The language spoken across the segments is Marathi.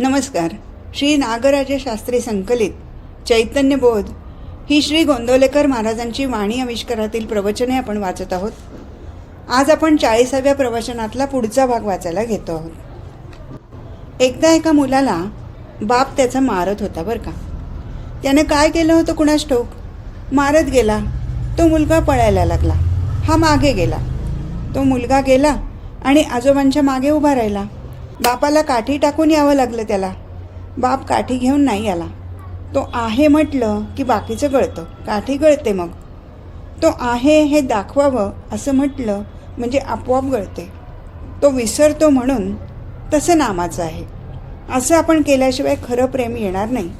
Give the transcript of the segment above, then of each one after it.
नमस्कार. श्री नागराजे शास्त्री संकलित चैतन्यबोध. ही श्री गोंदवलेकर महाराजांची वाणी आविष्कारातील प्रवचने आपण वाचत आहोत. आज आपण चाळीसाव्या प्रवचनातला पुढचा भाग वाचायला घेतो आहोत. एकदा एका मुलाला बाप त्याचा मारत होता बरं का. त्याने काय केलं होतं कुणास ठोक मारत गेला. तो मुलगा पळायला लागला. हा मागे गेला. तो मुलगा गेला आणि आजोबांच्या मागे उभा राहिला. बापाला काठी टाकून यावं लागलं त्याला. बाप काठी घेऊन नाही आला. तो आहे म्हटलं की बाकीचं गळतं. काठी गळते मग. तो आहे हे दाखवावं असं म्हटलं म्हणजे आपोआप गळते. तो विसरतो म्हणून तसं नामाचं आहे. असं आपण केल्याशिवाय खरं प्रेम येणार नाही.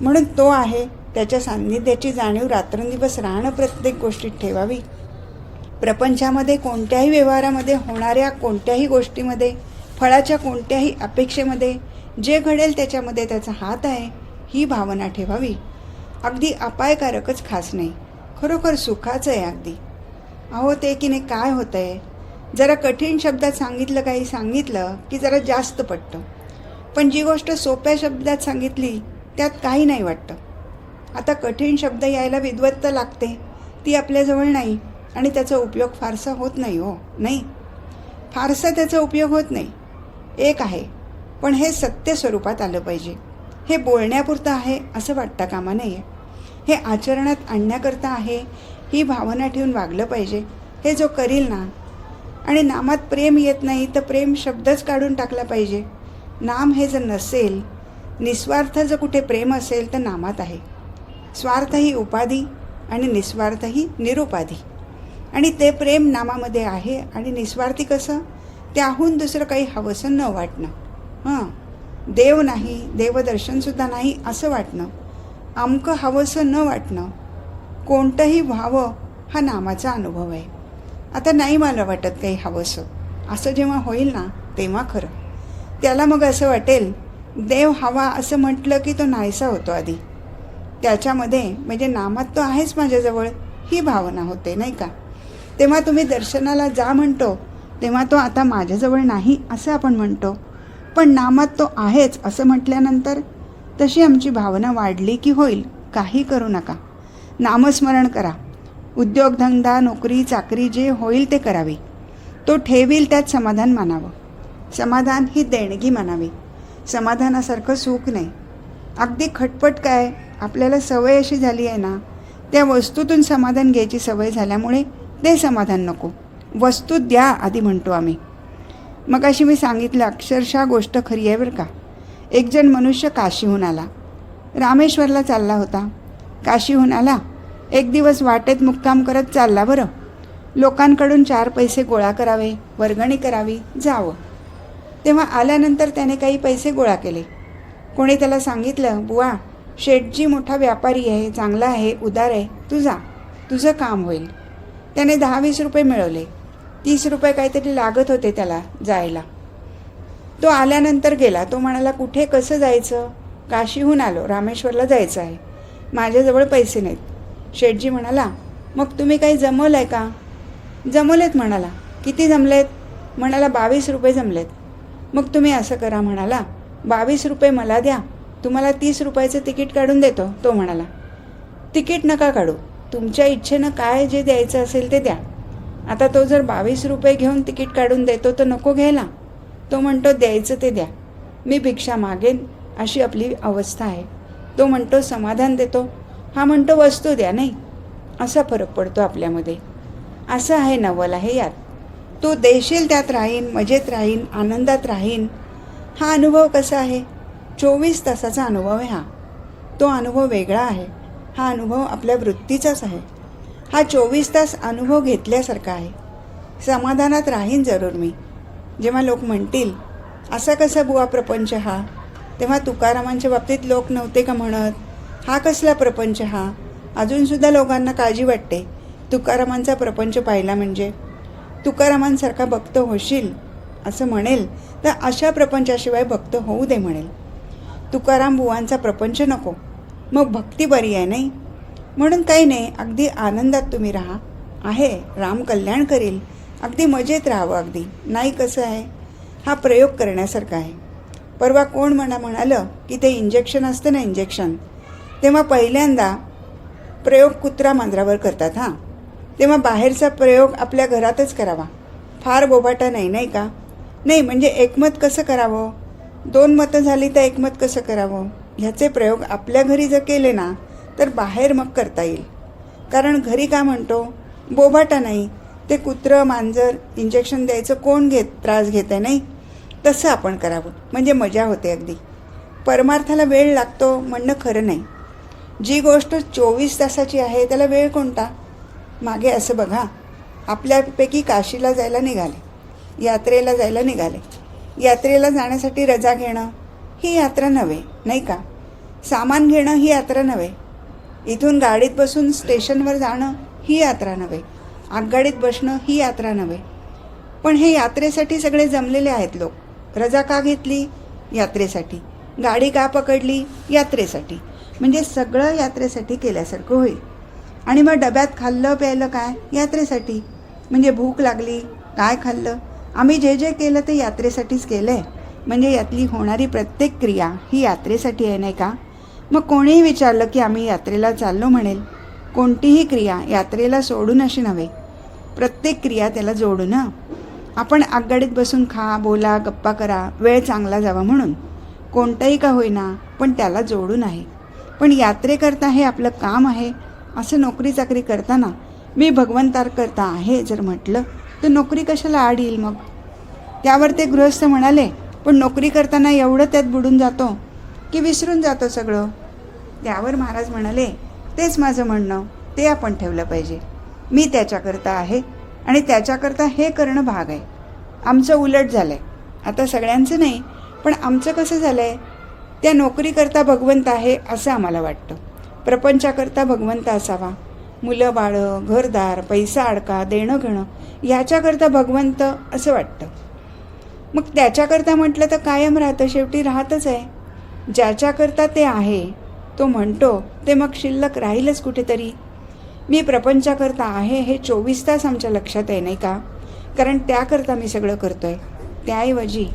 म्हणून तो आहे त्याच्या सान्निध्याची जाणीव रात्रंदिवस राहणं प्रत्येक गोष्टीत ठेवावी. प्रपंचामध्ये कोणत्याही व्यवहारामध्ये होणाऱ्या कोणत्याही गोष्टीमध्ये फळाच्या कोणत्याही अपेक्षेमध्ये जे घडेल त्याच्यामध्ये त्याचा हात आहे ही भावना ठेवावी. अगदी अपायकारकच खास नाही खरोखर सुखाचं आहे अगदी. अहो ते की नाही काय होतं आहे जरा कठीण शब्दात सांगितलं काही सांगितलं की जरा जास्त पटतं. पण जी गोष्ट सोप्या शब्दात सांगितली त्यात काही नाही वाटतं. आता कठीण शब्द यायला विद्वत्ता लागते. ती आपल्याजवळ नाही आणि त्याचा उपयोग फारसा होत नाही हो नाही. फारसा त्याचा उपयोग होत नाही. एक आहे. पण हे सत्य स्वरूपात आलं पाहिजे. हे बोलण्यापुरतं आहे असं वाटता कामा नाही हे आचरणात आणण्याकरता आहे ही भावना ठेवून वागलं पाहिजे. हे जो करील ना आणि नामात प्रेम येत नाही तर प्रेम शब्दच काढून टाकला पाहिजे. नाम हे जर नसेल निस्वार्थ जर कुठे प्रेम असेल तर नामात आहे. स्वार्थ ही उपाधी आणि निस्वार्थ ही निरुपाधी. आणि ते प्रेम नामामध्ये आहे आणि निस्वार्थी कसं? त्याहून दुसरं काही हवंसं न वाटणं. हां. देव नाही देवदर्शनसुद्धा नाही असं वाटणं. अमकं हवंसं न वाटणं. कोणतंही व्हावं हा नामाचा अनुभव आहे. आता नाही मला वाटत काही हवंसं. असं जेव्हा होईल ना तेव्हा खरं. त्याला मग असं वाटेल देव हवा असं म्हटलं की तो नाहीसा होतो आधी. त्याच्यामध्ये म्हणजे नामात तो आहेच माझ्याजवळ ही भावना होते नाही का? तेव्हा तुम्ही दर्शनाला जा म्हणतो तेव्हा तो आता माझ्याजवळ नाही असं आपण म्हणतो. पण नामात तो आहेच असं म्हटल्यानंतर तशी आमची भावना वाढली की होईल काही करू नका. नामस्मरण करा. उद्योगधंदा नोकरी चाकरी जे होईल ते करावे. तो ठेवील त्यात समाधान मानावं. समाधान ही देणगी मानावी. समाधानासारखं सुख नाही. अगदी खटपट काय आपल्याला सवय अशी झाली आहे ना त्या वस्तूतून समाधान घ्यायची सवय झाल्यामुळे ते समाधान नको. वस्तू द्या आधी म्हणतो आम्ही. मग अशी मी सांगितलं अक्षरशः गोष्ट खरी आहे बरं का. एकजण मनुष्य काशीहून आला. रामेश्वरला चालला होता. काशीहून आला. एक दिवस वाटेत मुक्काम करत चालला बरं. लोकांकडून चार पैसे गोळा करावे वर्गणी करावी जावं. तेव्हा आल्यानंतर त्याने काही पैसे गोळा केले. कोणी त्याला सांगितलं बुवा शेठजी मोठा व्यापारी आहे चांगला आहे उदार आहे तू जा. तुझं काम होईल. त्याने दहा वीस रुपये मिळवले. तीस रुपये काहीतरी लागत होते त्याला जायला. तो आल्यानंतर गेला. तो म्हणाला कुठे? कसं जायचं? काशीहून आलो. रामेश्वरला जायचं आहे. माझ्याजवळ पैसे नाहीत. शेठजी म्हणाला मग तुम्ही काही जमवलं आहे का? जमवलेत म्हणाला. किती जमलेत? म्हणाला बावीस रुपये जमलेत. मग तुम्ही असं करा म्हणाला. बावीस रुपये मला द्या. तुम्हाला तीस रुपयाचं तिकीट काढून देतो तो म्हणाला. तिकीट नका काढू. तुमच्या इच्छेनं काय जे द्यायचं असेल ते द्या. आता तो जर बावीस रुपये घेऊन तिकीट काढून देतो तर नको घ्यायला. तो म्हणतो द्यायचं ते द्या. मी भिक्षा मागेन. अशी आपली अवस्था आहे. तो म्हणतो समाधान देतो. हा म्हणतो वस्तू द्या नाही. असा फरक पडतो आपल्यामध्ये. असं आहे नवल आहे यात. तू देशील त्यात राहीन मजेत राहीन आनंदात राहीन. हा अनुभव कसा आहे? चोवीस तासाचा अनुभव आहे हा. तो अनुभव वेगळा आहे. हा अनुभव आपल्या वृत्तीचाच आहे. हा चोवीस तास अनुभव घेतल्यासारखा आहे. समाधानात राहीन जरूर मी. जेव्हा लोक म्हणतील असा कसा बुवा प्रपंच हा? तेव्हा तुकारामांच्या बाबतीत लोक नव्हते का म्हणत? हा कसला प्रपंच हा? अजूनसुद्धा लोकांना काळजी वाटते. तुकारामांचा प्रपंच पाहिला म्हणजे? तुकारामांसारखा भक्त होशील असं म्हणेल तर अशा प्रपंचाशिवाय भक्त होऊ दे म्हणेल. तुकाराम बुवांचा प्रपंच नको. मग भक्ती बरी आहे नाही? म्हणून काही नाही अगदी आनंदात तुम्ही राहा. आहे राम कल्याण करील. अगदी मजेत राहावं अगदी. नाही कसं आहे? हा प्रयोग करण्यासारखा आहे. परवा कोण म्हणा म्हणालं की ते इंजेक्शन असतं ना इंजेक्शन तेव्हा पहिल्यांदा प्रयोग कुत्रा मांजरावर करतात हां. तेव्हा बाहेरचा प्रयोग आपल्या घरातच करावा. फार बोबाटा नाही नाही का? नाही म्हणजे एकमत कसं करावं? दोन मतं झाली तर एकमत कसं करावं? ह्याचे प्रयोग आपल्या घरी जर केले ना तर बाहेर मग करता येईल. कारण घरी का म्हणतो? बोबाटा नाही. ते कुत्रं मांजर इंजेक्शन द्यायचं कोण घेत त्रास घेत आहे नाही? तसं आपण करावं. म्हणजे मजा होते अगदी. परमार्थाला वेळ लागतो म्हणणं खरं नाही. जी गोष्ट चोवीस तासाची आहे त्याला वेळ कोणता? मागे असं बघा. आपल्यापैकी काशीला जायला निघाले. यात्रेला जायला निघाले. यात्रेला जाण्यासाठी रजा घेणं ही यात्रा नव्हे नाही का? सामान घेणं ही यात्रा नव्हे. इथून गाडीत बसून स्टेशनवर जाणं ही यात्रा नव्हे. आगगाडीत बसणं ही यात्रा नव्हे. पण हे यात्रेसाठी सगळे जमलेले आहेत लोक. रजा का घेतली? यात्रेसाठी. गाडी का पकडली? यात्रेसाठी. म्हणजे सगळं यात्रेसाठी केल्यासारखं होईल. आणि मग डब्यात खाल्लं प्यायलं काय? यात्रेसाठी. म्हणजे भूक लागली? काय खाल्लं? आम्ही जे जे केलं ते यात्रेसाठीच केलं आहे म्हणजे यातली होणारी प्रत्येक क्रिया ही यात्रेसाठी आहे नाही का? मग कोणीही विचारलं की आम्ही यात्रेला चाललो म्हणेल. कोणतीही क्रिया यात्रेला सोडून अशी नव्हे. प्रत्येक क्रिया त्याला जोडू ना आपण आगगाडीत बसून खा बोला गप्पा करा वेळ चांगला जावा म्हणून. कोणतंही का होईना पण त्याला जोडून आहे. पण यात्रेकरता हे आपलं काम आहे. असं नोकरी चाकरी करताना मी भगवंतार करता आहे जर म्हटलं तर नोकरी कशाला आड येईल मग? त्यावर ते गृहस्थ म्हणाले पण नोकरी करताना एवढं त्यात बुडून जातो. की विसरून जातो सगळं. त्यावर महाराज म्हणाले तेच माझं म्हणणं. ते आपण ठेवलं पाहिजे. मी त्याच्याकरता आहे आणि त्याच्याकरता हे करणं भाग आहे. आमचं उलट झालं आहे आता सगळ्यांचं नाही पण आमचं कसं झालं आहे त्या नोकरीकरता भगवंत आहे असं आम्हाला वाटतं. प्रपंचाकरता भगवंत असावा. मुलं बाळं घरदार पैसा अडका देणं घेणं ह्याच्याकरता भगवंत असं वाटतं. मग त्याच्याकरता म्हटलं तर कायम राहतं. शेवटी राहतच आहे. ज्याच्याकरता ते आहे तो म्हणतो ते मग शिल्लक राहीलच कुठेतरी. मी प्रपंचाकरता आहे हे चोवीस तास आमच्या लक्षात आहे नाही का? कारण त्याकरता मी सगळं करतो आहे त्याऐवजी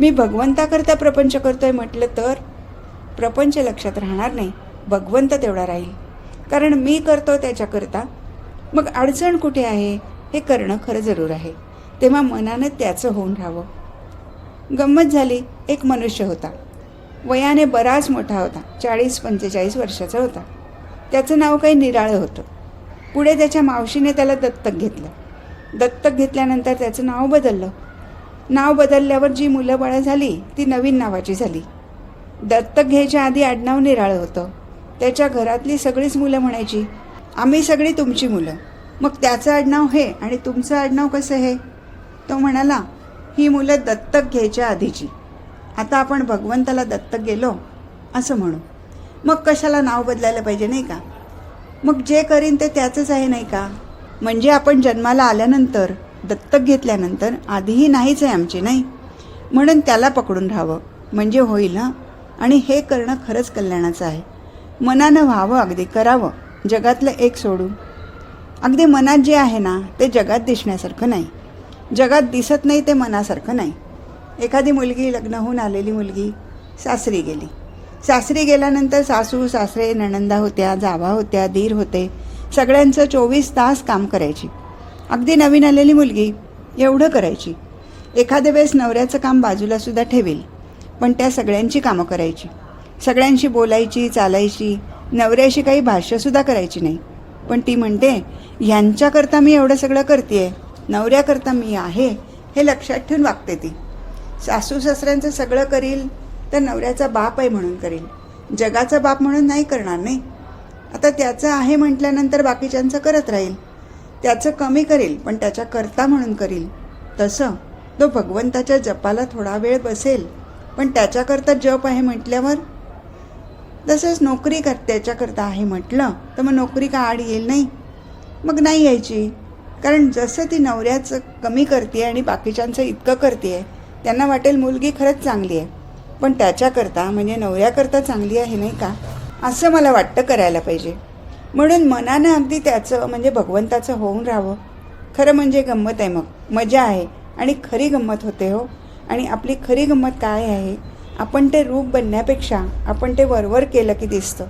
मी भगवंताकरता प्रपंच करतो आहे म्हटलं तर? प्रपंच लक्षात राहणार नाही. भगवंत तेवढा राहील. कारण मी करतो त्याच्याकरता. मग अडचण कुठे आहे? हे करणं खरं जरूर आहे. तेव्हा मनानं त्याचं होऊन राहावं. गंमत झाली. एक मनुष्य होता. वयाने बराच मोठा होता. चाळीस पंचेचाळीस वर्षाचा होता. त्याचं नाव काही निराळं होतं. पुढे त्याच्या मावशीने त्याला दत्तक घेतलं. दत्तक घेतल्यानंतर त्याचं नाव बदललं. नाव बदलल्यावर जी मुलं बाळं झाली ती नवीन नावाची झाली. दत्तक घ्यायच्या आधी आडनाव निराळं होतं. त्याच्या घरातली सगळीच मुलं म्हणायची आम्ही सगळी तुमची मुलं. मग त्याचं आडनाव हे आणि तुमचं आडनाव कसं हे? तो म्हणाला ही मुलं दत्तक घ्यायच्या आधीची. आता आपण भगवंताला दत्तक गेलो असं म्हणू. मग कशाला नाव बदलायला पाहिजे नाही का? मग जे करीन ते त्याचंच आहे नाही का? म्हणजे आपण जन्माला आल्यानंतर दत्तक घेतल्यानंतर आधीही नाहीच आहे आमची नाही? म्हणून त्याला पकडून राहावं. म्हणजे होईल ना आणि हे करणं खरंच कल्याणाचं आहे. मनानं व्हावं अगदी करावं. जगातलं एक सोडून. अगदी मनात जे आहे ना ते जगात दिसण्यासारखं नाही. जगात दिसत नाही ते मनासारखं नाही. एखादी मुलगी लग्न होऊन आलेली मुलगी सासरी गेली. सासरी गेल्यानंतर सासू सासरे नणंदा होत्या जावा होत्या धीर होते. सगळ्यांचं चोवीस तास काम करायची. अगदी नवीन आलेली मुलगी एवढं करायची. एखाद्या वेळेस नवऱ्याचं काम बाजूलासुद्धा ठेवेल पण त्या सगळ्यांची कामं करायची. सगळ्यांशी बोलायची चालायची नवऱ्याशी काही भाष्यसुद्धा करायची नाही. पण ती म्हणते ह्यांच्याकरता मी एवढं सगळं करते आहे नवऱ्याकरता मी आहे हे लक्षात ठेवून वागते ती. सासू सासऱ्यांचं सगळं करील तर नवऱ्याचा बाप आहे म्हणून करील. जगाचा बाप म्हणून नाही करणार नाही? आता त्याचं आहे म्हटल्यानंतर बाकीच्यांचं करत राहील. त्याचं कमी करेल पण त्याच्या करता म्हणून करील. तसं तो भगवंताच्या जपाला थोडा वेळ बसेल पण त्याच्याकरता जप आहे म्हटल्यावर? तसंच नोकरी कर त्याच्याकरता आहे म्हटलं तर मग नोकरी का आड येईल नाही? मग नाही यायची. कारण जसं ती नवऱ्याचं कमी करते आणि बाकीच्यांचं इतकं करते आहे त्यांना वाटेल मुलगी खरंच चांगली आहे. पण त्याच्याकरता म्हणजे नवऱ्याकरता चांगली आहे नाही का? असं मला वाटतं करायला पाहिजे. म्हणून मनानं अगदी त्याचं म्हणजे भगवंताचं होऊन राहावं. खरं म्हणजे गंमत आहे मग. मजा आहे. आणि खरी गंमत होते हो. आणि आपली खरी गंमत काय आहे? आपण ते रूप बनण्यापेक्षा आपण ते वरवर केलं की दिसतं.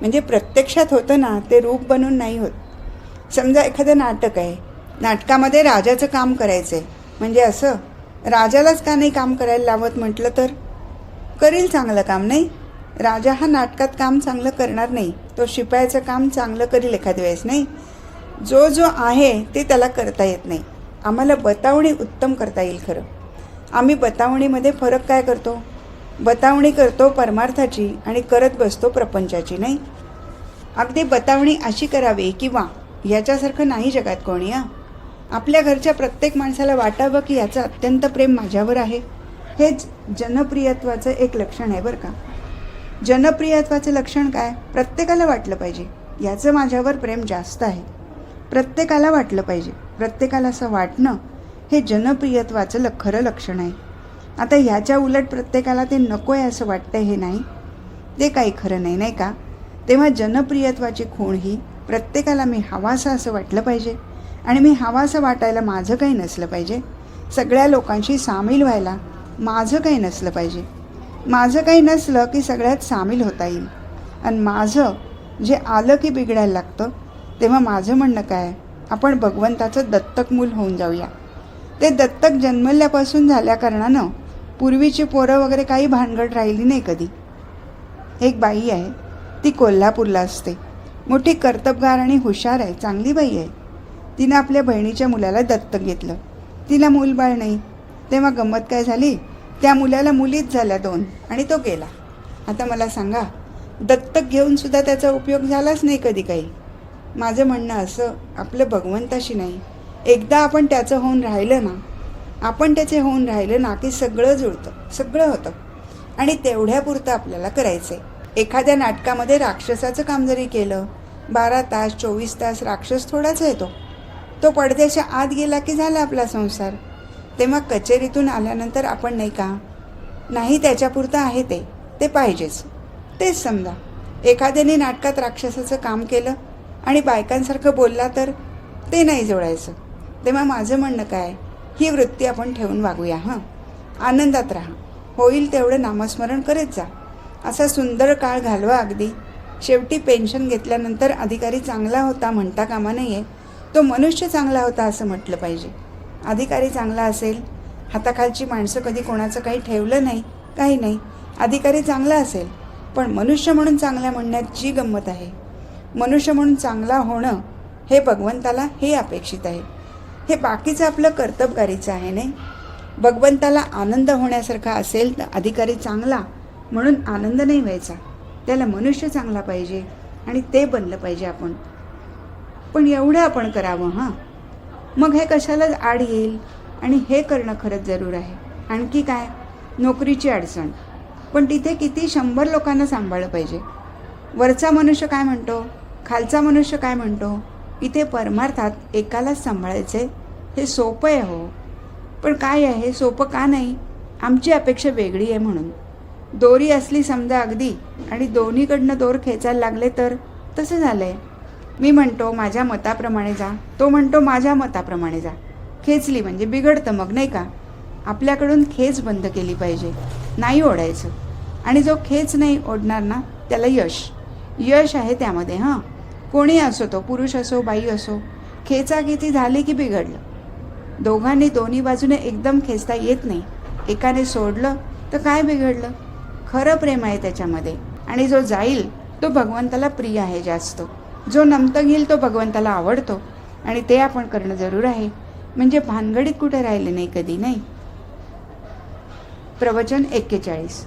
म्हणजे प्रत्यक्षात होतं ना ते रूप बनून नाही होत. समजा एखादं नाटक आहे. नाटकामध्ये राजाचं काम करायचं आहे म्हणजे असं राजालाच का नाही काम करायला लावत म्हटलं तर? करील चांगलं काम नाही? राजा हा नाटकात काम चांगलं करणार नाही. तो शिपायाचं काम चांगलं करील एखाद्या वेळेस नाही? जो जो आहे ते त्याला करता येत नाही. आम्हाला बतावणी उत्तम करता येईल खरं. आम्ही बतावणीमध्ये फरक काय करतो? बतावणी करतो परमार्थाची आणि करत बसतो प्रपंचाची नाही? अगदी बतावणी अशी करावी किंवा याच्यासारखं नाही जगात कोणी हा? आपल्या घरच्या प्रत्येक माणसाला वाटावं की याचं अत्यंत प्रेम माझ्यावर आहे. हेच जनप्रियत्वाचं एक लक्षण आहे बरं का. जनप्रियत्वाचं लक्षण काय? प्रत्येकाला वाटलं पाहिजे. याचं माझ्यावर प्रेम जास्त आहे. प्रत्येकाला वाटलं पाहिजे. प्रत्येकाला असं वाटणं हे जनप्रियत्वाचं ल खरं लक्षण आहे. आता ह्याच्या उलट प्रत्येकाला ते नको आहे असं वाटतं हे नाही. ते काही खरं नाही नाही का? तेव्हा जनप्रियत्वाची खूण ही प्रत्येकाला मी हवासा असं वाटलं पाहिजे. आणि मी हवासं वाटायला माझं काही नसलं पाहिजे. सगळ्या लोकांशी सामील व्हायला माझं काही नसलं पाहिजे. माझं काही नसलं की सगळ्यात सामील होता येईल. आणि माझं जे आलं की बिघडायला लागतं तेव्हा माझं म्हणणं काय? आपण भगवंताचं दत्तक मूल होऊन जाऊया. ते दत्तक जन्मल्यापासून झाल्याकारणानं पूर्वीची पोरं वगैरे काही भानगड राहिली नाही कधी. एक बाई आहे ती कोल्हापूरला असते. मोठी कर्तबगार आणि हुशार आहे चांगली बाई आहे. तिनं आपल्या बहिणीच्या मुलाला दत्तक घेतलं. तिला मूलबाळ नाही. तेव्हा गंमत काय झाली? त्या मुलाला मुलीच झाल्या दोन आणि तो गेला. आता मला सांगा दत्तक घेऊन सुद्धा त्याचा उपयोग झालाच नाही कधी काही? माझं म्हणणं असं आपलं भगवंताशी नाही. एकदा आपण त्याचं होऊन राहिलं ना आपण त्याचे होऊन राहिलं ना की सगळं जुळतं सगळं होतं. आणि तेवढ्यापुरतं आपल्याला करायचं आहे एखाद्या नाटकामध्ये राक्षसाचं काम जरी केलं बारा तास चोवीस तास राक्षस थोडाच येतो तो पडद्याच्या आत गेला की झाला आपला संसार. तेव्हा कचेरीतून आल्यानंतर आपण नाही का? नाही त्याच्यापुरतं आहे ते. ते पाहिजेच. तेच समजा. एखाद्याने नाटकात राक्षसाचं काम केलं आणि बायकांसारखं बोलला तर ते नाही जोडायचं. तेव्हा माझं म्हणणं काय? ही वृत्ती आपण ठेवून वागूया हां? आनंदात राहा. होईल तेवढं नामस्मरण करत जा. असा सुंदर काळ घालवा अगदी. शेवटी पेन्शन घेतल्यानंतर अधिकारी चांगला होता म्हणता कामा नाही आहे तो मनुष्य चांगला होता असं म्हटलं पाहिजे. अधिकारी चांगला असेल हाताखालची माणसं कधी कोणाचं काही ठेवलं नाही काही नाही अधिकारी चांगला असेल पण मनुष्य म्हणून चांगल्या म्हणण्यात जी गंमत आहे. मनुष्य म्हणून चांगला होणं हे भगवंताला हे अपेक्षित आहे. हे बाकीचं आपलं कर्तबगारीचं आहे नाही? भगवंताला आनंद होण्यासारखा असेल तर अधिकारी चांगला म्हणून आनंद नाही व्हायचा. त्याला मनुष्य चांगला पाहिजे आणि ते बनलं पाहिजे आपण. पण एवढं आपण करावं हां. मग हे कशालाच आड येईल? आणि हे करणं खरंच जरूर आहे. आणखी काय? नोकरीची अडचण. पण तिथे किती शंभर लोकांना सांभाळलं पाहिजे. वरचा मनुष्य काय म्हणतो? खालचा मनुष्य काय म्हणतो? इथे परमार्थात एकालाच सांभाळायचे हे सोपं आहे हो. पण काय आहे? सोपं का नाही? आमची अपेक्षा वेगळी आहे म्हणून. दोरी असली समजा अगदी आणि दोन्हीकडनं दोर खेचायला लागले तर? तसं झालं आहे मी म्हणतो माझ्या मताप्रमाणे जा. तो म्हणतो माझ्या मताप्रमाणे जा. खेचली म्हणजे बिघडतं मग नाही का? आपल्याकडून खेच बंद केली पाहिजे नाही ओढायचं. आणि जो खेच नाही ओढणार ना त्याला यश. यश आहे त्यामध्ये हां. कोणी असो तो पुरुष असो बाई असो खेचाखेची झाली की बिघडलं. दोघांनी दोन्ही बाजूने एकदम खेचता येत नाही. एकाने सोडलं तर काय बिघडलं? खरं प्रेम आहे त्याच्यामध्ये. आणि जो जाईल तो भगवंताला प्रिय आहे जास्त. जो नमतं घेईल तो भगवंताला आवडतो आणि ते आपण करणं जरूर आहे. म्हणजे भानगडीत कुठे राहिले नाही कधी नाही? प्रवचन एक्केचाळीस.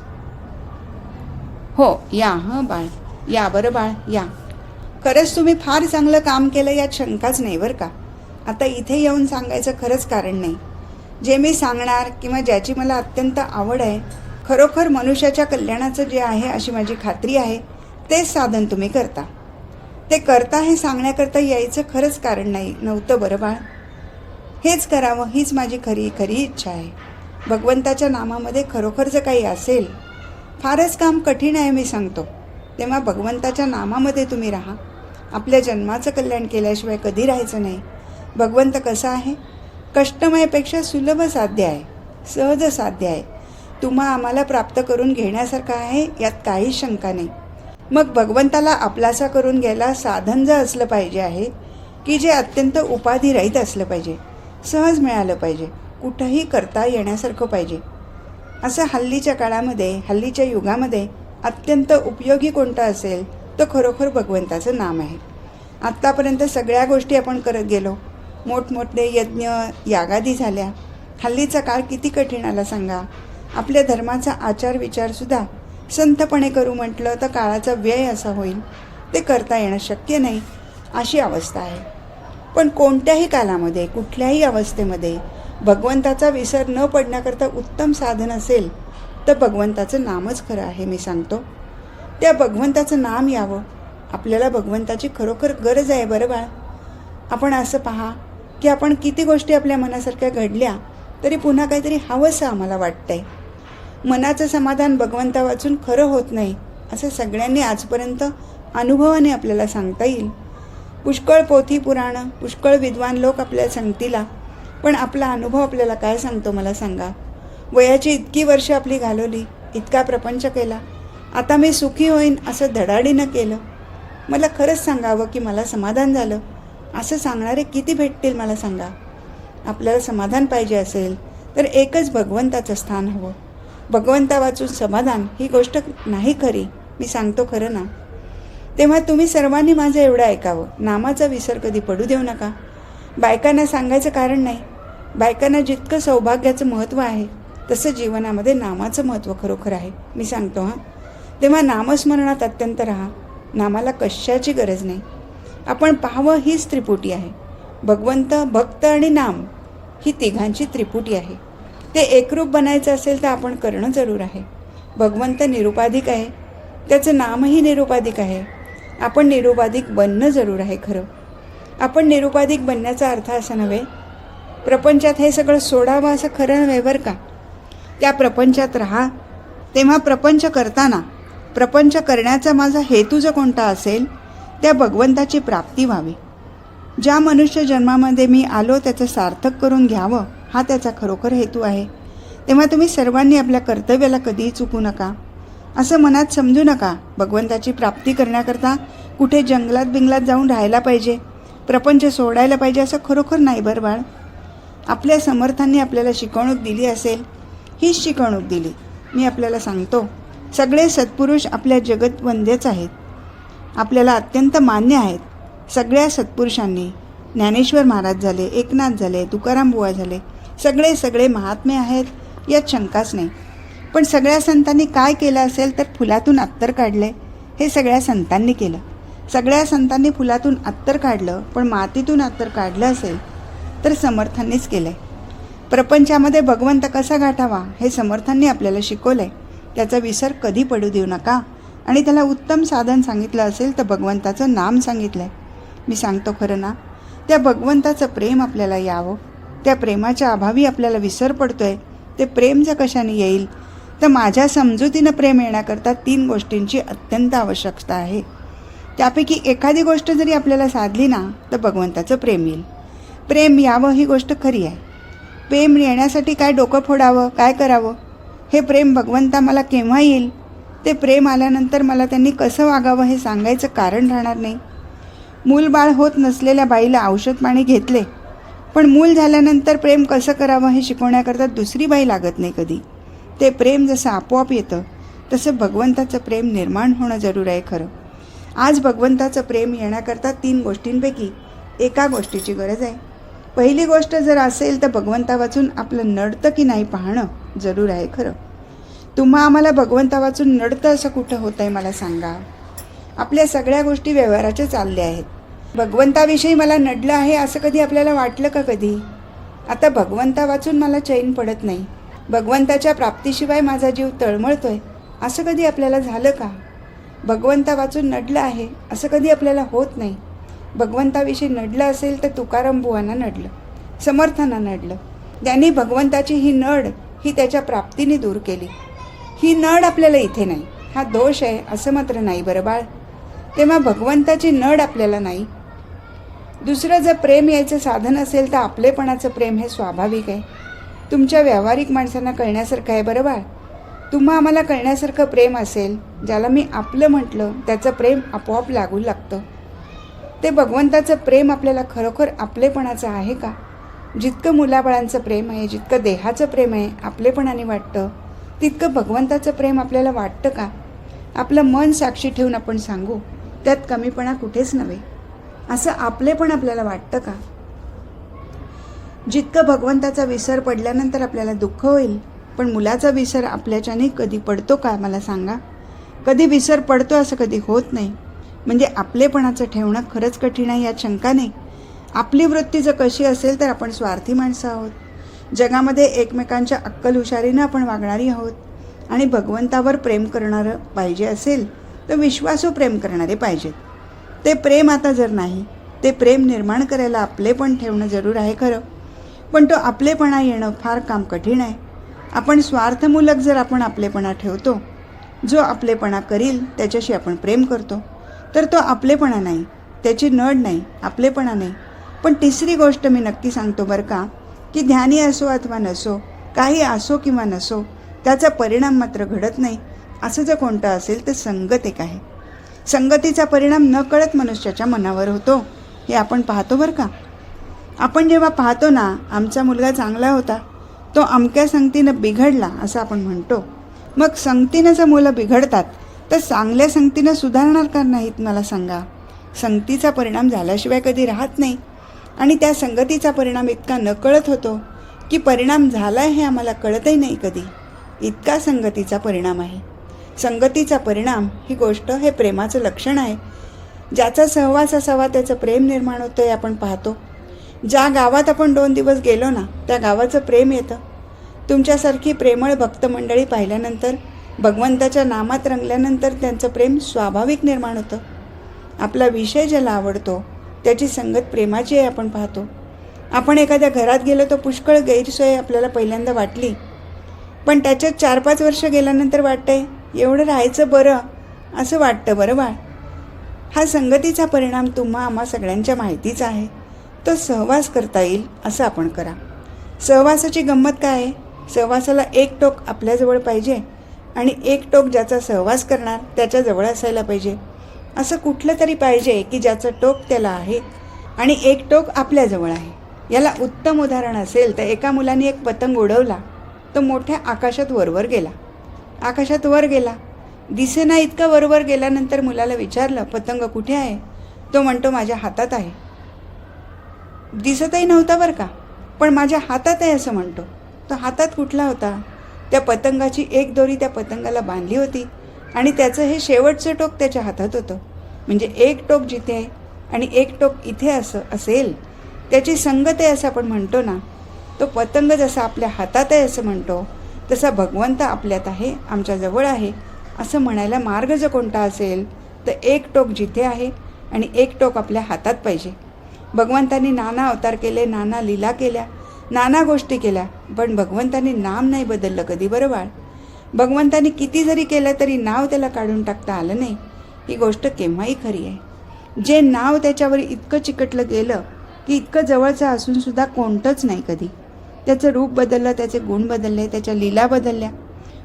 हो या हं बाळ. या बरं बाळ या. खरंच तुम्ही फार चांगलं काम केलं यात शंकाच नाही बरं का. आता इथे येऊन सांगायचं खरंच कारण नाही. जे मी सांगणार किंवा ज्याची मला अत्यंत आवड आहे खरोखर मनुष्याच्या कल्याणाचं जे आहे अशी माझी खात्री आहे तेच साधन तुम्ही करता. ते करता हे सांगण्याकरता यायचं खरंच कारण नाही नव्हतं बरं बाळ. हेच करावं हीच माझी खरी खरी इच्छा आहे. भगवंताच्या नामामध्ये खरोखर जर काही असेल फारच काम कठीण आहे मी सांगतो. तेव्हा भगवंताच्या नामामध्ये तुम्ही राहा. आपल्या जन्माचं कल्याण केल्याशिवाय कधी राहायचं नाही. भगवंत कसा आहे? कष्टमयपेक्षा सुलभ साध्य आहे. सहज साध्य आहे. तुम्हा आम्हाला प्राप्त करून घेण्यासारखं आहे यात काहीच शंका नाही. मग भगवंताला आपलासा करून घ्यायला साधन जर असलं पाहिजे आहे की जे अत्यंत उपाधिरहित असलं पाहिजे सहज मिळालं पाहिजे कुठंही करता येण्यासारखं पाहिजे. असं हल्लीच्या काळामध्ये हल्लीच्या युगामध्ये अत्यंत उपयोगी कोणतं असेल तर खरोखर भगवंताचं नाम आहे. आत्तापर्यंत सगळ्या गोष्टी आपण करत गेलो. मोठमोठे यज्ञ यागादी झाल्या. हल्लीचा काळ किती कठीण आला सांगा. आपल्या धर्माचा आचार विचारसुद्धा संथपणे करू म्हटलं तर काळाचा व्यय असा होईल. ते करता येणं शक्य नाही अशी अवस्था आहे. पण कोणत्याही कालामध्ये कुठल्याही अवस्थेमध्ये भगवंताचा विसर न पडण्याकरता उत्तम साधन असेल तर भगवंताचं नामच खरं आहे मी सांगतो. त्या भगवंताचं नाम यावं. आपल्याला भगवंताची खरोखर गरज आहे बरं बाळ. आपण असं पहा की आपण किती गोष्टी आपल्या मनासारख्या घडल्या तरी पुन्हा काहीतरी हवंसं आम्हाला वाटतंय. मनाचं समाधान भगवंता वाचून खरं होत नाही असं सगळ्यांनी आजपर्यंत अनुभवाने आपल्याला सांगता येईल. पुष्कळ पोथी पुराणं पुष्कळ विद्वान लोक आपल्याला सांगतीला पण आपला अनुभव आपल्याला काय सांगतो मला सांगा. वयाची इतकी वर्ष आपली घालवली इतका प्रपंच केला. आता मी सुखी होईन असं धडाडीनं केलं. मला खरंच सांगावं की मला समाधान झालं. असं सांगणारे किती भेटतील मला सांगा. आपल्याला समाधान पाहिजे असेल तर एकच भगवंताचं स्थान हवं. भगवंता वाचून समाधान ही गोष्ट नाही खरी. मी सांगतो खरं ना. तेव्हा तुम्ही सर्वांनी माझं एवढं ऐकावं. नामाचा विसर कधी पडू देऊ नका. बायकांना सांगायचं कारण नाही. बायकांना जितकं सौभाग्याचं महत्त्व आहे तसं जीवनामध्ये नामाचं महत्त्व खरोखर आहे. मी सांगतो हां. तेव्हा नामस्मरणात अत्यंत राहा. नामाला कशाची गरज नाही. आपण पाहावं हीच त्रिपुटी आहे. भगवंत भक्त आणि नाम ही तिघांची त्रिपुटी आहे. ते एकरूप बनायचं असेल तर आपण करणं जरूर आहे. भगवंत निरुपाधिक आहे. त्याचं नामही निरुपाधिक आहे. आपण निरुपाधिक बनणं जरूर आहे खरं. आपण निरुपाधिक बनण्याचा अर्थ असा नव्हे प्रपंचात हे सगळं सोडावं असं खरं नव्हे बरं का? त्या प्रपंचात राहा. तेव्हा प्रपंच करताना प्रपंच करण्याचा माझा हेतू जो कोणता असेल त्या भगवंताची प्राप्ती व्हावी. ज्या मनुष्य जन्मामध्ये मी आलो त्याचं सार्थक करून घ्यावं हा त्याचा खरोखर हेतू आहे. तेव्हा तुम्ही सर्वांनी आपल्या कर्तव्याला कधीही चुकू नका. असं मनात समजू नका. भगवंताची प्राप्ती करण्याकरता कुठे जंगलात बिंगलात जाऊन राहायला पाहिजे प्रपंच सोडायला पाहिजे असं खरोखर नाही बरं बाळ. आपल्या समर्थांनी आपल्याला शिकवणूक दिली असेल हीच शिकवणूक दिली. मी आपल्याला सांगतो सगळे सत्पुरुष आपल्या जगत आहेत. आपल्याला अत्यंत मान्य आहेत. सगळ्या सत्पुरुषांनी ज्ञानेश्वर महाराज झाले एकनाथ झाले तुकाराम बुवा झाले सगळे सगळे महात्मे आहेत यात शंकाच नाही. पण सगळ्या संतांनी काय केलं असेल तर फुलातून अत्तर काढले हे सगळ्या संतांनी केलं. सगळ्या संतांनी फुलातून अत्तर काढलं पण मातीतून अत्तर काढलं असेल तर समर्थांनीच केलं आहे प्रपंचामध्ये भगवंत कसा गाठावा हे समर्थांनी आपल्याला शिकवलं आहे त्याचा विसर कधी पडू देऊ नका. आणि त्याला उत्तम साधन सांगितलं असेल तर भगवंताचं नाम सांगितलं आहे मी सांगतो खरं ना त्या भगवंताचं प्रेम आपल्याला यावं. त्या प्रेमाच्या अभावी आपल्याला विसर पडतोय ते प्रेम जर कशाने येईल? तर माझ्या समजुतीनं प्रेम येण्याकरता तीन गोष्टींची अत्यंत आवश्यकता आहे. त्यापैकी एखादी गोष्ट जरी आपल्याला साधली ना तर भगवंताचं प्रेम येईल. प्रेम यावं ही गोष्ट खरी आहे. प्रेम येण्यासाठी काय डोकं फोडावं काय करावं? हे प्रेम भगवंता मला केव्हा येईल? ते प्रेम आल्यानंतर मला त्यांनी कसं वागावं हे सांगायचं कारण राहणार नाही. मूलबाळ होत नसलेल्या बाईला औषध पाणी घेतले पण मूल झाल्यानंतर प्रेम कसं करावं हे शिकवण्याकरता दुसरी बाई लागत नाही कधी. ते प्रेम जसं आपोआप येतं तसं भगवंताचं प्रेम निर्माण होणं जरूर आहे खरं. आज भगवंताचं प्रेम येण्याकरता तीन गोष्टींपैकी एका गोष्टीची गरज आहे. पहिली गोष्ट जर असेल तर भगवंता वाचून आपलं नडतं की नाही पाहणं जरूर आहे खरं. तुम्हा आम्हाला भगवंता वाचून नडतं असं कुठं होतं आहे मला सांगा. आपल्या सगळ्या गोष्टी व्यवहाराच्या चालल्या आहेत. भगवंताविषयी मला नडलं आहे असं कधी आपल्याला वाटलं का कधी? आता भगवंता वाचून मला चैन पडत नाही. भगवंताच्या प्राप्तीशिवाय माझा जीव तळमळतो आहे असं कधी आपल्याला झालं का? भगवंता वाचून नडलं आहे असं कधी आपल्याला होत नाही. भगवंताविषयी नडलं असेल तर तुकाराम बुवांना नडलं. समर्थांना नडलं. त्यांनी भगवंताची ही नड ही त्याच्या प्राप्तीने दूर केली. ही नड आपल्याला इथे नाही. हा दोष आहे असं मात्र नाही बरं बाळ. तेव्हा भगवंताची नड आपल्याला नाही दुसरं जर प्रेम यायचं साधन असेल तर आपलेपणाचं प्रेम हे स्वाभाविक आहे. तुमच्या व्यावहारिक माणसांना कळण्यासारखं आहे बरोबर? तुम्हा आम्हाला कळण्यासारखं प्रेम असेल ज्याला मी आपलं म्हटलं त्याचं प्रेम आपोआप लागू लागतं. ते भगवंताचं प्रेम आपल्याला खरोखर आपलेपणाचं आहे का? जितकं मुलाबाळांचं प्रेम आहे जितकं देहाचं प्रेम आहे आपलेपणाने वाटतं तितकं भगवंताचं प्रेम आपल्याला वाटतं का? आपलं मन साक्षी ठेवून आपण सांगू त्यात कमीपणा कुठेच नव्हे. असं आपलेपण आपल्याला वाटतं का? जितकं भगवंताचा विसर पडल्यानंतर आपल्याला दुःख होईल पण मुलाचा विसर आपल्याच्याने कधी पडतो का मला सांगा? कधी विसर पडतो असं कधी होत नाही. म्हणजे आपलेपणाचं ठेवणं खरंच कठीण आहे या शंका नाही आपली वृत्ती जर कशी असेल तर आपण स्वार्थी माणसं आहोत. जगामध्ये एकमेकांच्या अक्कल हुशारीनं आपण वागणारी आहोत. आणि भगवंतावर प्रेम करणारं पाहिजे असेल तर विश्वासू प्रेम करणारे पाहिजेत. ते प्रेम आता जर नाही ते प्रेम निर्माण करायला आपले पण ठेवणं जरूर आहे खरं. पण तो आपलेपणा येणं फार काम कठीण आहे. आपण स्वार्थमूलक जर आपण आपलेपणा ठेवतो जो आपलेपणा करील त्याच्याशी आपण प्रेम करतो तर तो आपलेपणा नाही त्याची नड नाही आपलेपणा नाही. पण तिसरी गोष्ट मी नक्की सांगतो बरं का की ध्यानी असो अथवा नसो काही असो किंवा नसो त्याचा परिणाम मात्र घडत नाही. असं जर कोणतं असेल तर संगत एक आहे. संगतीचा परिणाम न कळत मनुष्याच्या मनावर होतो. हे आपण पाहतो बरं का? आपण जेव्हा पाहतो ना आमचा मुलगा चांगला होता तो अमक्या संगतीनं बिघडला असं आपण म्हणतो. मग संगतीनं जर मुलं बिघडतात तर चांगल्या संगतीनं सुधारणार का नाहीत मला सांगा? संगतीचा परिणाम झाल्याशिवाय कधी राहत नाही. आणि त्या संगतीचा परिणाम इतका नकळत होतो की परिणाम झाला हे आम्हाला कळतही नाही कधी. इतका संगतीचा परिणाम आहे. संगतीचा परिणाम ही गोष्ट हे प्रेमाचं लक्षण आहे. ज्याचा सहवास असावा त्याचं प्रेम निर्माण होतं हे आपण पाहतो. ज्या गावात आपण दोन दिवस गेलो ना त्या गावाचं प्रेम येतं. तुमच्यासारखी प्रेमळ भक्तमंडळी पाहिल्यानंतर भगवंताच्या नामात रंगल्यानंतर त्यांचं प्रेम स्वाभाविक निर्माण होतं. आपला विषय ज्याला आवडतो त्याची संगत प्रेमाची आहे आपण पाहतो. आपण एखाद्या घरात गेलो तर पुष्कळ गैरसोय आपल्याला पहिल्यांदा वाटली. पण त्याच्यात चार पाच वर्ष गेल्यानंतर वाटतंय एवढं राहायचं बरं असं वाटतं बरं बाळ. हा संगतीचा परिणाम तुम्हा आम्हा सगळ्यांच्या माहितीचा आहे. तो सहवास करता येईल असं आपण करा. सहवासाची गंमत काय आहे? सहवासाला एक टोक आपल्याजवळ पाहिजे आणि एक टोक ज्याचा सहवास करणार त्याच्याजवळ असायला पाहिजे. असं कुठलं तरी पाहिजे की ज्याचं टोक त्याला आहे आणि एक टोक आपल्याजवळ आहे. याला उत्तम उदाहरण असेल तर एका मुलाने एक पतंग उडवला तो मोठ्या आकाशात वरवर गेला. आकाशात वर गेला. दिसेना इतका वरवर गेल्यानंतर मुलाला विचारलं पतंग कुठे आहे? तो म्हणतो माझ्या हातात आहे. दिसतही नव्हता बरं का पण माझ्या हातात आहे असं म्हणतो. तो हातात कुठला होता? त्या पतंगाची एक दोरी त्या पतंगाला बांधली होती आणि त्याचं हे शेवटचं टोक त्याच्या हातात होतं. म्हणजे एक टोक जिथे आहे आणि एक टोक इथे असं असेल. त्याची संगत आहे असं आपण म्हणतो ना. तो पतंग जसा आपल्या हातात आहे असं म्हणतो तसा भगवंत आपल्यात आहे आमच्याजवळ आहे असं म्हणायला मार्ग जर कोणता असेल तर एक टोक जिथे आहे आणि एक टोक आपल्या हातात पाहिजे. भगवंतांनी नाना अवतार केले नाना लीला केल्या नाना गोष्टी केल्या पण भगवंतांनी नाम नाही बदललं कधी बरं भगवंतांनी किती जरी केलं तरी नाव त्याला काढून टाकता आलं नाही. ही गोष्ट केव्हाही खरी आहे. जे नाव त्याच्यावर इतकं चिकटलं गेलं की इतकं जवळचं असूनसुद्धा कोणतंच नाही कधी. त्याचं रूप बदललं त्याचे गुण बदलले त्याच्या लीला बदलल्या.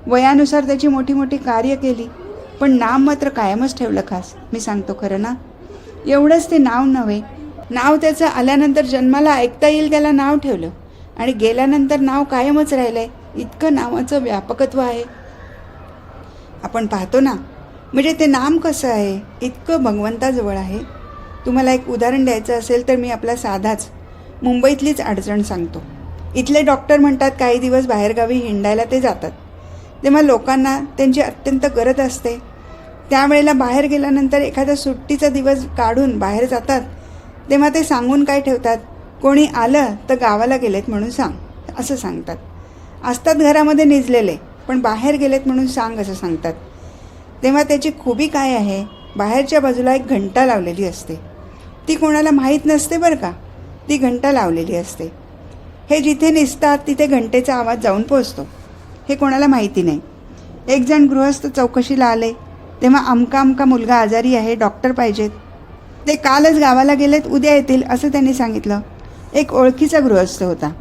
वयानुसार त्याची मोठी मोठी कार्य केली पण नाम मात्र कायमच ठेवलं खास. मी सांगतो खरं ना? एवढंच ते नाव नव्हे. नाव त्याचं आल्यानंतर जन्माला ऐकता येईल त्याला नाव ठेवलं. आणि गेल्यानंतर नाव कायमच राहिलं आहे इतकं नावाचं व्यापकत्व आहे. आपण पाहतो ना? म्हणजे ते नाम कसं आहे? इतकं भगवंताजवळ आहे. तुम्हाला एक उदाहरण द्यायचं असेल तर मी आपला साधाच मुंबईतलीच अडचण सांगतो. इथले डॉक्टर म्हणतात काही दिवस बाहेरगावी हिंडायला ते जातात. तेव्हा लोकांना त्यांची अत्यंत गरज असते. त्यावेळेला बाहेर गेल्यानंतर एखादा सुट्टीचा दिवस काढून बाहेर जातात. तेव्हा ते सांगून काय ठेवतात? कोणी आलं तर गावाला गेलेत म्हणून सांग असं सांगतात. असतात घरामध्ये निजलेले पण बाहेर गेलेत म्हणून सांग असं सांगतात. तेव्हा त्याची खुबी काय आहे? बाहेरच्या बाजूला एक घंटा लावलेली असते. ती कोणाला माहीत नसते बरं का? ती घंटा लावलेली असते. हे जिथे निसतात तिथे घंटेचा आवाज जाऊन पोचतो हे कोणाला माहिती नाही. एक जण गृहस्थ चौकशीला आले. तेव्हा अमका अमका मुलगा आजारी आहे डॉक्टर पाहिजेत. ते कालच गावाला गेलेत उद्या येतील असं त्यांनी सांगितलं. एक ओळखीचा गृहस्थ होता.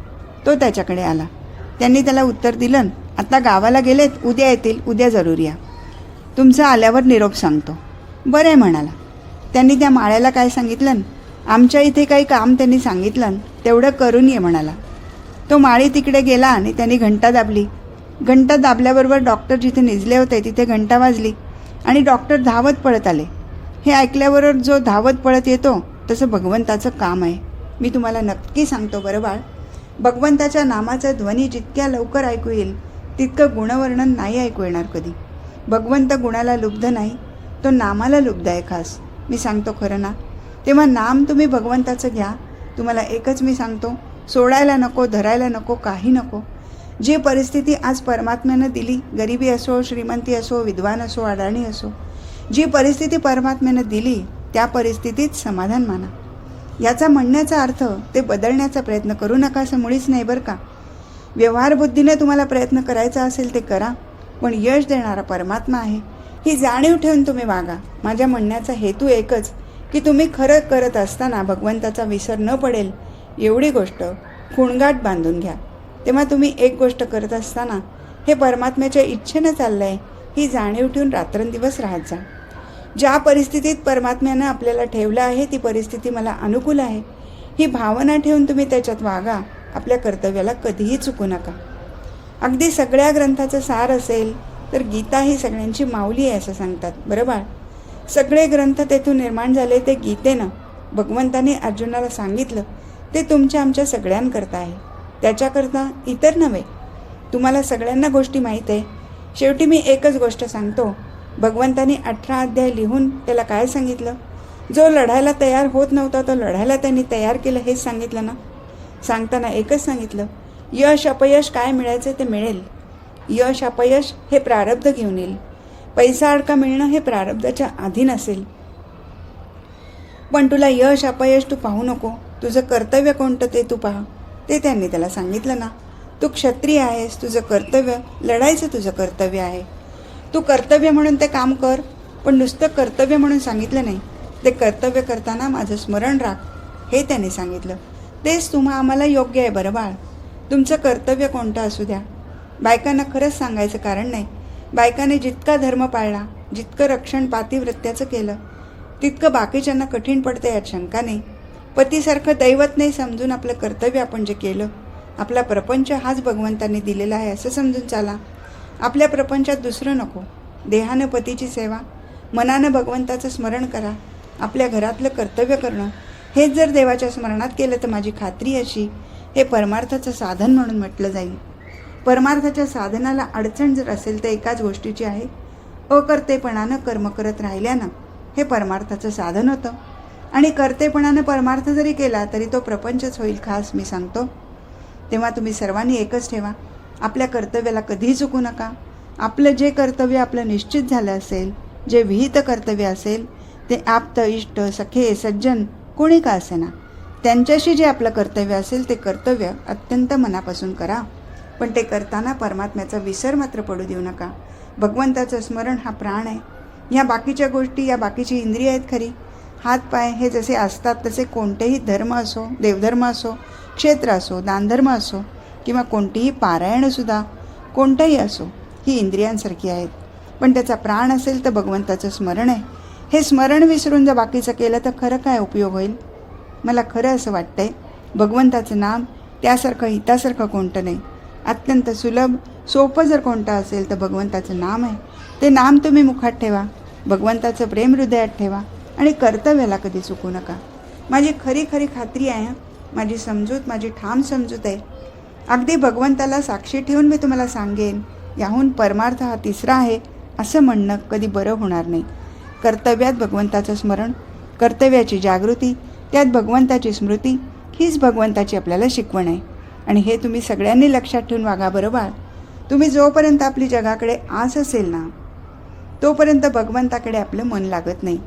तो त्याच्याकडे आला. त्यांनी त्याला उत्तर दिलं आता गावाला गेलेत उद्या येतील उद्या जरूर या. तुमचं आल्यावर निरोप सांगतो. बरं आहे म्हणाला. त्यांनी त्या माळ्याला काय सांगितलं? आमच्या इथे काही काम त्यांनी सांगितलं. तेवढं करून ये म्हणाला. तो माळी तिकडे गेला आणि त्यांनी घंटा दाबली. घंटा दाबल्याबरोबर डॉक्टर जिथे निजले होते तिथे घंटा वाजली आणि डॉक्टर धावत पळत आले. हे ऐकल्याबरोबर जो धावत पळत येतो तसं भगवंताचं काम आहे. मी तुम्हाला नक्की सांगतो बरं बाळ भगवंताच्या नामाचा ध्वनी जितक्या लवकर ऐकू येईल तितकं गुणवर्णन नाही ऐकू येणार कधी. भगवंत गुणाला लुब्ध नाही तो नामाला लुब्ध आहे खास. मी सांगतो खरं ना. तेव्हा नाम तुम्ही भगवंताचं घ्या. तुम्हाला एकच मी सांगतो सोडायला नको धरायला नको काही नको. जी परिस्थिती आज परमात्म्यानं दिली गरिबी असो श्रीमंती असो विद्वान असो अडाणी असो जी परिस्थिती परमात्म्यानं दिली त्या परिस्थितीत समाधान माना. याचा म्हणण्याचा अर्थ ते बदलण्याचा प्रयत्न करू नका असं मुळीच नाही बरं का. व्यवहार बुद्धीने तुम्हाला प्रयत्न करायचा असेल ते करा पण यश देणारा परमात्मा आहे. ही जाणीव ठेवून तुम्ही वागा. माझ्या म्हणण्याचा हेतू एकच की तुम्ही खरं करत असताना भगवंताचा विसर न पडेल एवढी गोष्ट खुणगाट बांधून घ्या. तेव्हा तुम्ही एक गोष्ट करत असताना हे परमात्म्याच्या इच्छेनं चाललं आहे ही जाणीव ठेवून रात्रंदिवस राहत जा. ज्या परिस्थितीत परमात्म्यानं आपल्याला ठेवलं आहे ती परिस्थिती मला अनुकूल आहे. ही भावना ठेवून तुम्ही त्याच्यात वागा आपल्या कर्तव्याला कधीही चुकू नका. अगदी सगळ्या ग्रंथाचं सार असेल तर गीता ही सगळ्यांची माऊली आहे असं सांगतात बरोबर? सगळे ग्रंथ तेथून निर्माण झाले ते गीतेनं. भगवंताने अर्जुनाला सांगितलं ते तुमच्या आमच्या सगळ्यांकरता आहे. त्याच्याकरता इतर नव्हे. तुम्हाला सगळ्यांना गोष्टी माहीत आहे. शेवटी मी एकच गोष्ट सांगतो. भगवंतानी अठरा अध्याय लिहून त्याला काय सांगितलं? जो लढायला तयार होत नव्हता तो लढायला त्यांनी तयार केलं हेच सांगितलं ना? सांगताना एकच सांगितलं यश अपयश काय मिळायचं ते मिळेल. यश अपयश हे प्रारब्ध घेऊन येईल. पैसा अडका मिळणं हे प्रारब्धाच्या अधीन असेल. पण तुला यश अपयश तू पाहू नको. तुझं कर्तव्य कोणतं ते तू पहा. ते त्यांनी त्याला सांगितलं ना. तू क्षत्रिय आहेस तुझं कर्तव्य लढायचं तुझं कर्तव्य आहे. तू कर्तव्य म्हणून ते काम कर पण नुसतं कर्तव्य म्हणून सांगितलं नाही. ते कर्तव्य करताना माझं स्मरण राख हे त्याने सांगितलं. तेच तुम्हा आम्हाला योग्य आहे बरं बाळ. तुमचं कर्तव्य कोणतं असू द्या. बायकांना खरंच सांगायचं कारण नाही. बायकाने जितका धर्म पाळला जितकं रक्षण पातिवृत्याचं केलं तितकं बाकीच्यांना कठीण पडतं यात शंका नाही. पतीसारखं दैवत नाही समजून आपलं कर्तव्य आपण जे केलं. आपला प्रपंच हाच भगवंतांनी दिलेला आहे असं समजून चाला. आपल्या प्रपंचात दुसरं नको. देहानं पतीची सेवा मनानं भगवंताचं स्मरण करा. आपल्या घरातलं कर्तव्य करणं. हेच जर देवाच्या स्मरणात केलं तर माझी खात्री अशी हे परमार्थाचं साधन म्हणून म्हटलं जाईल. परमार्थाच्या साधनाला अडचण जर असेल तर एकाच गोष्टीची आहे. अकर्तेपणानं कर्म करत राहिल्यानं हे परमार्थाचं साधन होतं. आणि कर्तेपणानं परमार्थ जरी केला तरी तो प्रपंचच होईल खास मी सांगतो. तेव्हा तुम्ही सर्वांनी एकच ठेवा. आपल्या कर्तव्याला कधीही चुकू नका. आपलं जे कर्तव्य आपलं निश्चित झालं असेल जे विहित कर्तव्य असेल ते आप्त इष्ट सखे सज्जन कोणी का असेना? त्यांच्याशी जे आपलं कर्तव्य असेल ते कर्तव्य अत्यंत मनापासून करा. पण ते करताना परमात्म्याचा विसर मात्र पडू देऊ नका. भगवंताचं स्मरण हा प्राण आहे. ह्या बाकीच्या गोष्टी या बाकीची इंद्रिय आहेत खरी. हात पाय हे जसे असतात तसे कोणतेही धर्म असो देवधर्म असो क्षेत्र असो दानधर्म असो किंवा कोणतीही पारायणसुद्धा कोणतंही असो ही इंद्रियांसारखी आहेत. पण त्याचा प्राण असेल तर भगवंताचं स्मरण आहे. हे स्मरण विसरून जर बाकीचं केलं तर खरं काय उपयोग होईल? मला खरं असं वाटतंय भगवंताचं नाम त्यासारखं हितासारखं कोणतं नाही. अत्यंत सुलभ सोपं जर कोणतं असेल तर भगवंताचं नाम आहे. ते नाम तुम्ही मुखात ठेवा. भगवंताचं प्रेम हृदयात ठेवा. आणि कर्तव्याला कधी चुकू नका. माझी खरी खरी खात्री आहे माझी समजूत माझी ठाम समजूत आहे. अगदी भगवंताला साक्षी ठेवून मी तुम्हाला सांगेन याहून परमार्थ हा तिसरा आहे असं म्हणणं कधी बरं होणार नाही. कर्तव्यात भगवंताचं स्मरण कर्तव्याची जागृती त्यात भगवंताची स्मृती हीच भगवंताची आपल्याला शिकवण आहे. आणि हे तुम्ही सगळ्यांनी लक्षात ठेवून वागा बरोबर तुम्ही जोपर्यंत आपली जगाकडे आस असेल ना तोपर्यंत भगवंताकडे आपलं मन लागत नाही.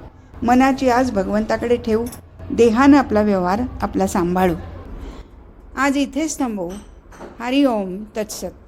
मनाची आज भगवंताकडे ठेवू. देहानं आपला व्यवहार आपला सांभाळू. आज इथेच थांबवू. हरिओम तत्सत.